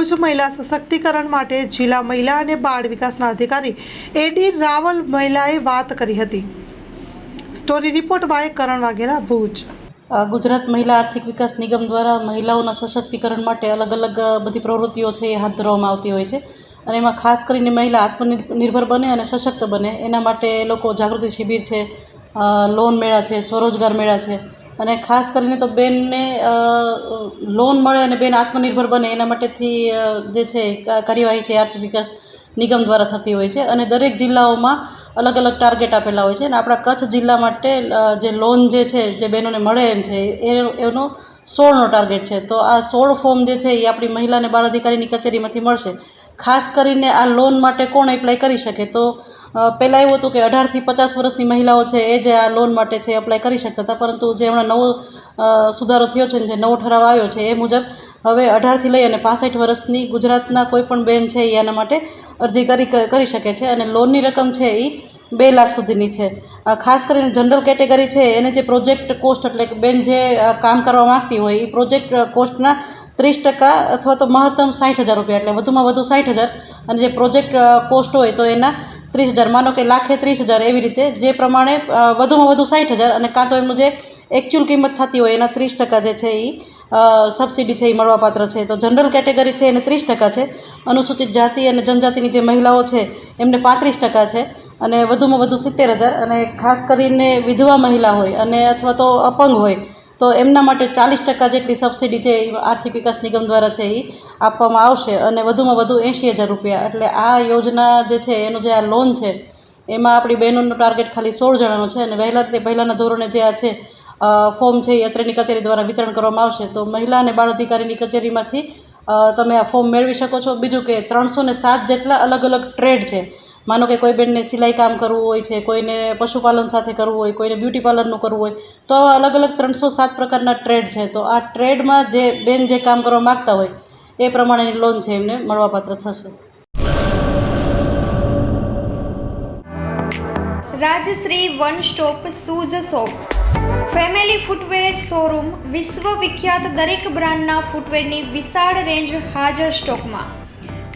ભુજ મહિલા સશક્તિકરણ માટે જિલ્લા મહિલા અને બાળ વિકાસના અધિકારી એડી રાવલ મહિલાએ વાત કરી હતી. Story report by Karan Vaghela, Bhuj. Gujarat મહિલા આર્થિક વિકાસ નિગમ દ્વારા મહિલાઓના સશક્તિકરણ માટે અલગ અલગ બધી પ્રવૃત્તિઓ છે એ હાથ ધરવામાં આવતી હોય છે. અને એમાં ખાસ કરીને મહિલા આત્મનિર્ભર બને અને સશક્ત બને. એના માટે લોકો જાગૃતિ શિબિર છે લોન મેળા છે, સ્વરોજગાર મેળા છે. અને ખાસ કરીને તો બેનને લોન મળે અને બેન આત્મનિર્ભર બને, એના માટેથી જે છે કાર્યવાહી છે આર્થિક વિકાસ નિગમ દ્વારા થતી હોય છે. અને દરેક જિલ્લાઓમાં અલગ અલગ ટાર્ગેટ આપેલા હોય છે. અને આપણા કચ્છ જિલ્લા માટે જે લોન જે છે, જે બહેનોને મળે એમ છે, એ, એનો સોળનો ટાર્ગેટ છે. તો આ સોળ ફોર્મ જે છે, એ આપણી મહિલા અને બાળ અધિકારીની કચેરીમાંથી મળશે. ખાસ કરીને આ લોન માટે કોણ એપ્લાય કરી શકે? તો પહેલાં એવું હતું કે અઢારથી પચાસ વર્ષની મહિલાઓ છે, એ જે આ લોન માટે છે એપ્લાય કરી શકતા હતા. પરંતુ જે હમણાં નવો સુધારો થયો છે ને, જે નવો ઠરાવ આવ્યો છે, એ મુજબ હવે અઢારથી લઈ અને પાસઠ વર્ષની ગુજરાતના કોઈ પણ બેન છે, એ આના માટે અરજી કરી કરી શકે છે. અને લોનની રકમ છે એ બે લાખ સુધીની છે. ખાસ કરીને જનરલ કેટેગરી છે, એને જે પ્રોજેક્ટ કોસ્ટ એટલે બેન જે કામ કરવા માગતી હોય એ પ્રોજેક્ટ કોસ્ટના ત્રીસ ટકા અથવા તો મહત્તમ સાઠ હજાર રૂપિયા, એટલે વધુમાં વધુ સાઠ હજાર. અને જે પ્રોજેક્ટ કોસ્ટ હોય તો એના ત્રીસ હજાર. માનો કે લાખે ત્રીસ હજાર એવી રીતે, જે પ્રમાણે વધુમાં વધુ સાઠ હજાર અને કાં તો એમનું જે એકચ્યુઅલ કિંમત થતી હોય એના ત્રીસ ટકા જે છે એ સબસિડી છે એ મળવાપાત્ર છે. તો જનરલ કેટેગરી છે એને ત્રીસ ટકા છે. અનુસૂચિત જાતિ અને જનજાતિની જે મહિલાઓ છે એમને પાંત્રીસ ટકા છે. અને વધુમાં વધુ સિત્તેર હજાર. અને ખાસ કરીને વિધવા મહિલા હોય અને અથવા તો અપંગ હોય તો એમના માટે ચાલીસ ટકા જેટલી સબસિડી એ આર્થિક વિકાસ નિગમ દ્વારા છે એ આપવામાં આવશે અને વધુમાં વધુ એંશી હજાર રૂપિયા. એટલે આ યોજના જે છે, એનું જે આ લોન છે, એમાં આપણી બહેનોનું ટાર્ગેટ ખાલી સોળ જણાનો છે અને વહેલા પહેલાંના ધોરણે જે આ છે ફોર્મ છે એ અત્રેની કચેરી દ્વારા વિતરણ કરવામાં આવશે. તો મહિલા અને બાળ અધિકારીની કચેરીમાંથી તમે આ ફોર્મ મેળવી શકો છો. બીજું કે ત્રણસો ને સાત જેટલા અલગ અલગ ટ્રેડ છે. માનો કે કોઈ બેનને સિલાઈ કામ કરવું હોય છે, કોઈને પશુપાલન સાથે કરવું હોય, કોઈને બ્યુટી પાર્લરનું કરવું હોય, તો આવા અલગ અલગ ત્રણસો સાત પ્રકારના ટ્રેડ છે. તો આ ટ્રેડમાં જે બેન જે કામ કરવા માગતા હોય, એ પ્રમાણેની લોન છે એમને મળવાપાત્ર થશે. Rajshree one stop shoes shop. Family footwear showroom વિશ્વ વિખ્યાત દરેક બ્રાન્ડના ફૂટવેરની વિશાળ રેન્જ હાજર સ્ટોકમાં.